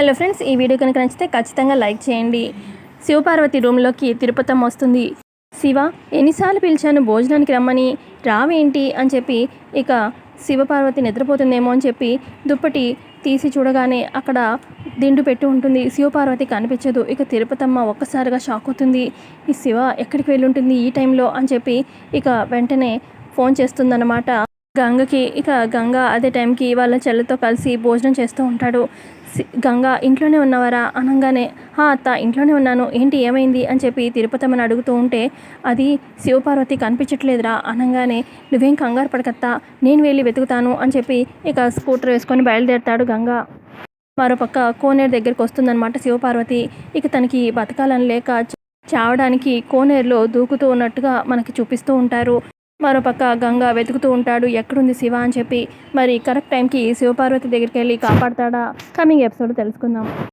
Hello friends ఈ video కనుక నచ్చితే ఖచ్చితంగా లైక్ చేయండి. శివపార్వతి రూమ్లోకి తిరుపతమ్మ వస్తుంది. శివ ఎన్నిసార్లు పిలిచాను భోజనానికి రమ్మని రావేంటి అని చెప్పి ఇక శివపార్వతి నిద్రపోతుందేమో అని చెప్పి దుప్పటి తీసి చూడగానే అక్కడ దిండు పెట్టి ఉంటుంది. శివపార్వతి కనిపించదు. ఇక తిరుపతమ్మ ఒక్కసారిగా షాక్ అవుతుంది. ఈ శివ ఎక్కడికి వెళ్ళుంటుంది ఈ టైంలో? అని చెప్పి ఇక వెంటనే ఫోన్ చేస్తుందన్నమాట. గంగకి ఇక గంగ అదే టైంకి వాళ్ళ చెల్లెతో కలిసి భోజనం చేస్తూ ఉంటాడు. సి- గంగ ఇంట్లోనే ఉన్నవారా? అనగానే హా అత్త ఇంట్లోనే ఉన్నాను. ఏంటి ఏమైంది? అని చెప్పి తిరుపతమ్మని అడుగుతూ ఉంటే అది శివపార్వతి కనిపించట్లేదురా. అనగానే నువ్వేం కంగారు పడకత్తా. నేను వెళ్ళి వెతుకుతాను. అని చెప్పి ఇక స్కూటర్ వేసుకొని బయలుదేరతాడు గంగ. మరోపక్క కోనేరు దగ్గరికి వస్తుందన్నమాట శివపార్వతి. ఇక తనకి బతకాలని లేక చావడానికి కోనేరులో దూకుతూ ఉన్నట్టుగా మనకి చూపిస్తూ ఉంటారు. మరోపక్క గంగ వెతుకుతూ ఉంటాడు. ఎక్కడుంది శివ అని చెప్పి మరి కరెక్ట్ టైంకి శివపార్వతి దగ్గరికి వెళ్ళి కాపాడతాడా? కమింగ్ ఎపిసోడ్ తెలుసుకుందాం.